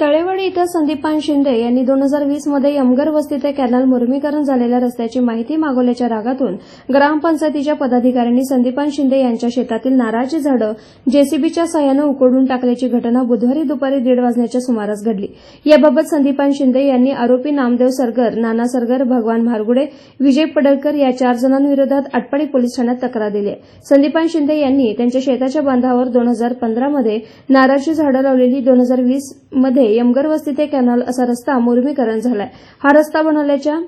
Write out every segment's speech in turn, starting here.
इथं संदीपान शिंदे यांनी दोन हजार वीसमध्ये यमगर वस्ती ते कॅनल मुरमीकरण झालेल्या रस्त्याची माहिती मागवल्याच्या रागातून ग्रामपंचायतीच्या पदाधिकाऱ्यांनी संदीपान शिंदे यांच्या शेतातील नारळाची झाडं जेसीबीच्या सहाय्यानं उकडून टाकल्याची घटना बुधवारी दुपारी दीड वाजण्याच्या सुमारास घडली. याबाबत संदीपान शिंदे यांनी आरोपी नामदेव सरगर नाना सरगर भगवान भारगुडे विजय पडळकर या चार जणांविरोधात आटपाडी पोलीस ठाण्यात तक्रार दिली संदीपान शिंदे यांनी त्यांच्या शेताच्या बांधावर दोन हजार पंधरामध्ये नारळाची झाडं लावलेली दोन हजार वीसमध्ये यमगर वस्ती ते कॅनॉल असा रस्ता मुर्मीकरण झालाय. हा रस्ता बनवल्याच्या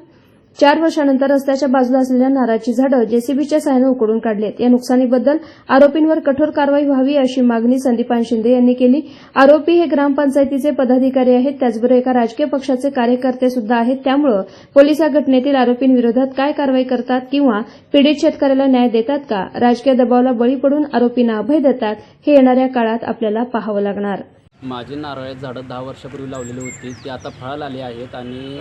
चार वर्षानंतर रस्त्याच्या बाजूला असलेल्या नाराची झाडं जेसीबीच्या सहाय्यानं उकडून काढलेत. या नुकसानीबद्दल आरोपींवर कठोर कारवाई व्हावी अशी मागणी संदीपान शिंदे यांनी केली. आरोपी हे ग्रामपंचायतीचे पदाधिकारी आहेत. त्याचबरोबर एका राजकीय पक्षाचे कार्यकर्ते सुद्धा आहेत. त्यामुळे पोलीस या घटनेतील आरोपींविरोधात काय कारवाई करतात किंवा पीडित शेतकऱ्याला न्याय देतात का? राजकीय दबावाला बळी पडून आरोपींना अभय देतात. हे येणाऱ्या काळात आपल्याला पाहावं लागणार. माझी नारळाची झाडं दहा वर्षापूर्वी लावलेली होती. ती आता फळाला आली आहेत आणि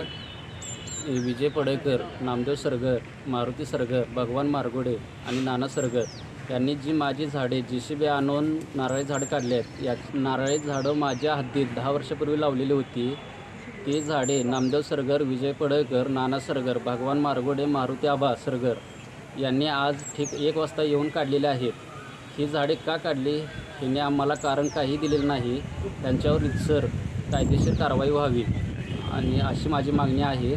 विजय पडळकर नामदेव सरगर मारुती सरगर भगवान मारगोडे आणि नाना सरगर यांनी जी माझी झाडे जी सी बी आणून नारळी झाडं काढले आहेत या नारळी झाडं माझ्या हद्दीत दहा वर्षापूर्वी लावलेली होती. ती झाडे नामदेव सरगर विजय पडळकर नाना सरगर भगवान मारगोडे मारुती आबा सरगर यांनी आज ठीक एक वाजता येऊन काढलेले आहेत. ही झाडे का काढली? हिने आम्हाला कारण काही दिलेलं नाही. त्यांच्यावर सर कायदेशीर कारवाई व्हावी. आणि अशी माझी मागणी आहे.